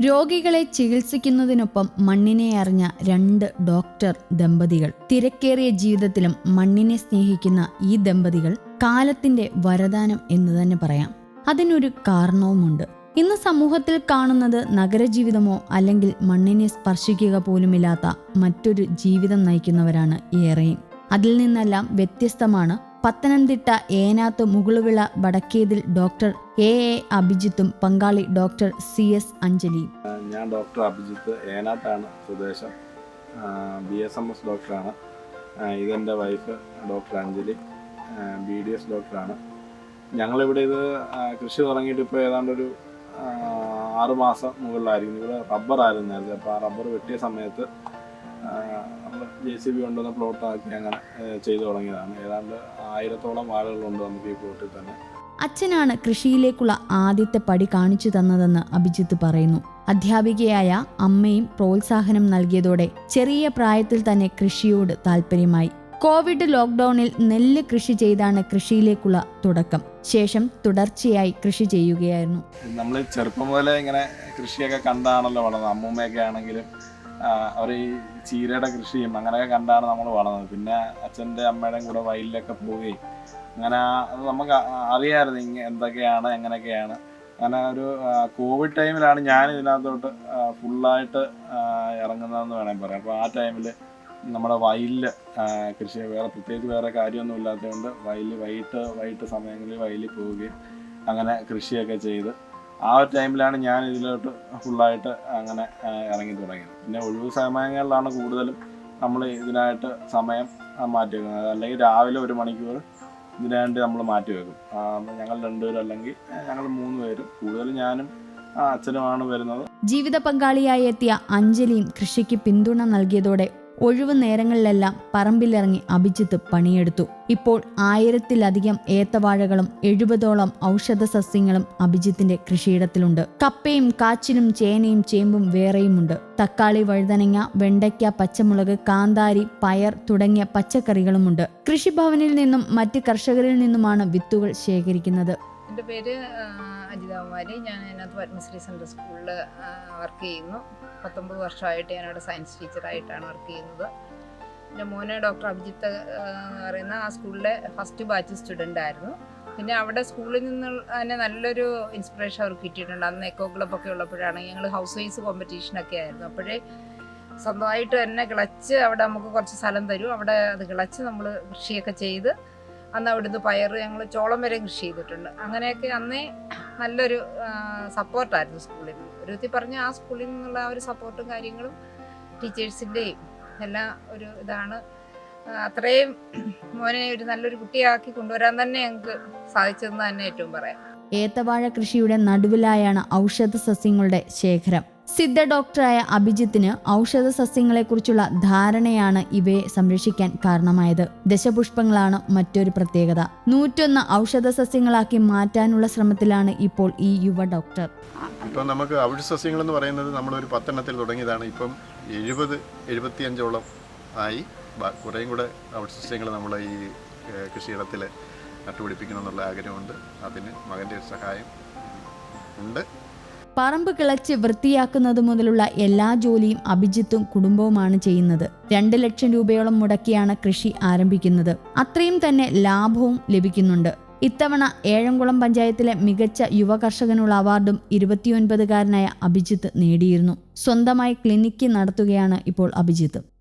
രോഗികളെ ചികിത്സിക്കുന്നതിനൊപ്പം മണ്ണിനെ അറിഞ്ഞ രണ്ട് ഡോക്ടർ ദമ്പതികൾ. തിരക്കേറിയ ജീവിതത്തിലും മണ്ണിനെ സ്നേഹിക്കുന്ന ഈ ദമ്പതികൾ കാലത്തിന്റെ വരദാനം എന്ന് തന്നെ പറയാം. അതിനൊരു കാരണവുമുണ്ട്. ഇന്ന് സമൂഹത്തിൽ കാണുന്നത് നഗരജീവിതമോ അല്ലെങ്കിൽ മണ്ണിനെ സ്പർശിക്കുക പോലുമില്ലാത്ത മറ്റൊരു ജീവിതം നയിക്കുന്നവരാണ് ഏറെയും. അതിൽ നിന്നെല്ലാം വ്യത്യസ്തമാണ് Pathanamthitta Enathu Mukaluvila Vadakkethil doctor A A അഭിജിത്തും പങ്കാളി ഡോക്ടർ സി എസ് അഞ്ജലിയും. ഞാൻ ഡോക്ടർ അഭിജിത്ത് ഏനാത്താണ് സ്വദേശം. ബി എസ് എം എസ് ഡോക്ടറാണ്. ഇതെന്റെ wife doctor Anjali. B D S ഡോക്ടറാണ്. ഞങ്ങളിവിടെ ഇത് കൃഷി തുടങ്ങിയിട്ട് ഇപ്പോൾ ഏതാണ്ട് ഒരു ആറുമാസം മാസം മുകളിലായിരിക്കും. ഇവിടെ റബ്ബറായിരുന്നു നേരത്തെ. അപ്പോൾ ആ റബ്ബർ വെട്ടിയ സമയത്ത് ജെ സി ബി കൊണ്ടുവന്ന പ്ലോട്ടാക്കി അങ്ങനെ ചെയ്തു തുടങ്ങിയതാണ്. ഏതാണ്ട് ആയിരത്തോളം ആളുകളുണ്ട് നമുക്ക് ഈ പ്ലോട്ടിൽ തന്നെ. അച്ഛനാണ് കൃഷിയിലേക്കുള്ള ആദ്യത്തെ പടി കാണിച്ചു തന്നതെന്ന് അഭിജിത്ത് പറയുന്നു. അധ്യാപികയായ അമ്മയും പ്രോത്സാഹനം നൽകിയതോടെ ചെറിയ പ്രായത്തിൽ തന്നെ കൃഷിയോട് താല്പര്യമായി. കോവിഡ് ലോക്ക്ഡൌണിൽ നെല്ല് കൃഷി ചെയ്താണ് കൃഷിയിലേക്കുള്ള തുടക്കം. ശേഷം തുടർച്ചയായി കൃഷി ചെയ്യുകയായിരുന്നു. നമ്മൾ ചെറുപ്പം മുതലേ ഇങ്ങനെ കൃഷിയൊക്കെ കണ്ടാണല്ലോ വളർന്നത്. അമ്മൂമ്മയൊക്കെ ആണെങ്കിലും അവർ ഈ ചീരയുടെ കൃഷിയും അങ്ങനെയൊക്കെ കണ്ടാണ് നമ്മൾ വളർന്നത്. പിന്നെ അച്ഛന്റെ അമ്മയുടെയും കൂടെ വയലിലൊക്കെ പോവുകയും അങ്ങനെ നമുക്ക് അറിയാമായിരുന്നു ഇങ്ങ എന്തൊക്കെയാണ് എങ്ങനെയൊക്കെയാണ്. അങ്ങനെ ഒരു കോവിഡ് ടൈമിലാണ് ഞാൻ ഇതിനകത്തോട്ട് ഫുള്ളായിട്ട് ഇറങ്ങുന്നതെന്ന് വേണമെങ്കിൽ പറയാം. അപ്പോൾ ആ ടൈമിൽ നമ്മുടെ വയലിൽ കൃഷി വേറെ പ്രത്യേകിച്ച് വേറെ കാര്യമൊന്നും ഇല്ലാത്തതുകൊണ്ട് വയലിൽ വൈകിട്ട് വൈകിട്ട് സമയങ്ങളിൽ വയലിൽ പോവുകയും അങ്ങനെ കൃഷിയൊക്കെ ചെയ്ത് ആ ഒരു ടൈമിലാണ് ഞാൻ ഇതിലോട്ട് ഫുള്ളായിട്ട് അങ്ങനെ ഇറങ്ങി തുടങ്ങിയത്. പിന്നെ ഒഴിവ് സമയങ്ങളിലാണ് കൂടുതലും നമ്മൾ ഇതിനായിട്ട് സമയം മാറ്റി വെക്കുന്നത് അല്ലെങ്കിൽ രാവിലെ ഒരു മണിക്കൂർ ഇതിനായിട്ട് നമ്മൾ മാറ്റി വെക്കും ഞങ്ങൾ രണ്ടുപേരും അല്ലെങ്കിൽ ഞങ്ങൾ മൂന്ന് പേരും കൂടുതലും ഞാനും അച്ഛനുമാണ് വരുന്നത്. ജീവിത പങ്കാളിയായി എത്തിയ അഞ്ജലിയും കൃഷിക്ക് പിന്തുണ നൽകിയതോടെ ഒഴിവു നേരങ്ങളിലെല്ലാം പറമ്പിലിറങ്ങി അഭിജിത്ത് പണിയെടുത്തു. ഇപ്പോൾ ആയിരത്തിലധികം ഏത്തവാഴകളും എഴുപതോളം ഔഷധ സസ്യങ്ങളും അഭിജിത്തിന്റെ കൃഷിയിടത്തിലുണ്ട്. കപ്പയും കാച്ചിലും ചേനയും ചേമ്പും വേറെയുമുണ്ട്. തക്കാളി വഴുതനങ്ങ വെണ്ടയ്ക്ക പച്ചമുളക് കാന്താരി പയർ തുടങ്ങിയ പച്ചക്കറികളുമുണ്ട്. കൃഷിഭവനിൽ നിന്നും മറ്റ് കർഷകരിൽ നിന്നുമാണ് വിത്തുകൾ ശേഖരിക്കുന്നത്. പേര് ആ, അജിത കുമാരി ഞാൻ അതിനകത്ത് പത്മശ്രീ സെൻട്രൽ സ്കൂളിൽ വർക്ക് ചെയ്യുന്നു. പത്തൊമ്പത് വർഷമായിട്ട് ഞാനവിടെ സയൻസ് ടീച്ചറായിട്ടാണ് വർക്ക് ചെയ്യുന്നത്. എന്റെ മോനെ ഡോക്ടർ അഭിജിത്ത് പറയുന്ന ആ സ്കൂളിലെ ഫസ്റ്റ് ബാച്ച് സ്റ്റുഡന്റ് ആയിരുന്നു. പിന്നെ അവിടെ സ്കൂളിൽ നിന്ന് തന്നെ നല്ലൊരു ഇൻസ്പിറേഷൻ അവർക്ക് കിട്ടിയിട്ടുണ്ട്. അന്ന് എക്കോ ക്ലബ്ബൊക്കെ ഉള്ളപ്പോഴാണ് ഞങ്ങൾ ഹൗസ് വൈസ് കോമ്പറ്റീഷനൊക്കെ ആയിരുന്നു. അപ്പോഴേ സ്വന്തമായിട്ട് തന്നെ കിളച്ച് അവിടെ നമുക്ക് കുറച്ച് സ്ഥലം തരും. അവിടെ അത് കിളച്ച് നമ്മൾ കൃഷിയൊക്കെ ചെയ്ത് അന്ന് അവിടുന്ന് പയർ ഞങ്ങൾ ചോളം വരെ കൃഷി ചെയ്തിട്ടുണ്ട്. അങ്ങനെയൊക്കെ അന്നേ നല്ലൊരു സപ്പോർട്ടായിരുന്നു സ്കൂളിൽ നിന്ന്. ഒരു വിധത്തിൽ പറഞ്ഞ ആ സ്കൂളിൽ നിന്നുള്ള ആ ഒരു സപ്പോർട്ടും കാര്യങ്ങളും ടീച്ചേഴ്സിന്റെയും എല്ലാം ഒരു ഇതാണ്. അത്രയും മോനെ ഒരു നല്ലൊരു കുട്ടിയാക്കി കൊണ്ടുവരാൻ തന്നെ ഞങ്ങൾക്ക് സാധിച്ചതെന്ന് തന്നെ ഏറ്റവും പറയാം ഏത്തവാഴ കൃഷിയുടെ നടുവിലായാണ് ഔഷധ സസ്യങ്ങളുടെ ശേഖരം. സിദ്ധ ഡോക്ടറായ അഭിജിത്തിന് ഔഷധ സസ്യങ്ങളെക്കുറിച്ചുള്ള ധാരണയാണ് ഇവയെ സംരക്ഷിക്കാൻ കാരണമായത്. ദശപുഷ്പങ്ങളാണ് മറ്റൊരു പ്രത്യേകത. നൂറ്റൊന്ന് ഔഷധ സസ്യങ്ങളാക്കി മാറ്റാനുള്ള ശ്രമത്തിലാണ് ഇപ്പോൾ ഈ യുവ ഡോക്ടർ. ഇപ്പം നമുക്ക് ഔഷധ സസ്യങ്ങൾ എന്ന് പറയുന്നത് നമ്മൾ ഒരു പത്തെണ്ണത്തിൽ തുടങ്ങിയതാണ്. ഇപ്പം എഴുപത് എഴുപത്തിയഞ്ചോളം ആയി കുറേയും കൂടെ ഔഷധ സസ്യങ്ങൾ നമ്മൾ ഈ കൃഷിയിടത്തിൽ നട്ടുപിടിപ്പിക്കണം എന്നുള്ള ആഗ്രഹമുണ്ട്. അതിന് മകന്റെ ഒരു സഹായം ഉണ്ട്. പറമ്പ് കിളച്ച് വൃത്തിയാക്കുന്നത് മുതലുള്ള എല്ലാ ജോലിയും അഭിജിത്തും കുടുംബവുമാണ് ചെയ്യുന്നത്. രണ്ട് ലക്ഷം രൂപയോളം മുടക്കിയാണ് കൃഷി ആരംഭിക്കുന്നത്. അത്രയും തന്നെ ലാഭവും ലഭിക്കുന്നുണ്ട്. ഇത്തവണ ഏഴംകുളം പഞ്ചായത്തിലെ മികച്ച യുവ കർഷകനുള്ള അവാർഡും ഇരുപത്തിയൊൻപതുകാരനായ അഭിജിത്ത് നേടിയിരുന്നു. സ്വന്തമായി ക്ലിനിക്ക് നടത്തുകയാണ് ഇപ്പോൾ അഭിജിത്ത്.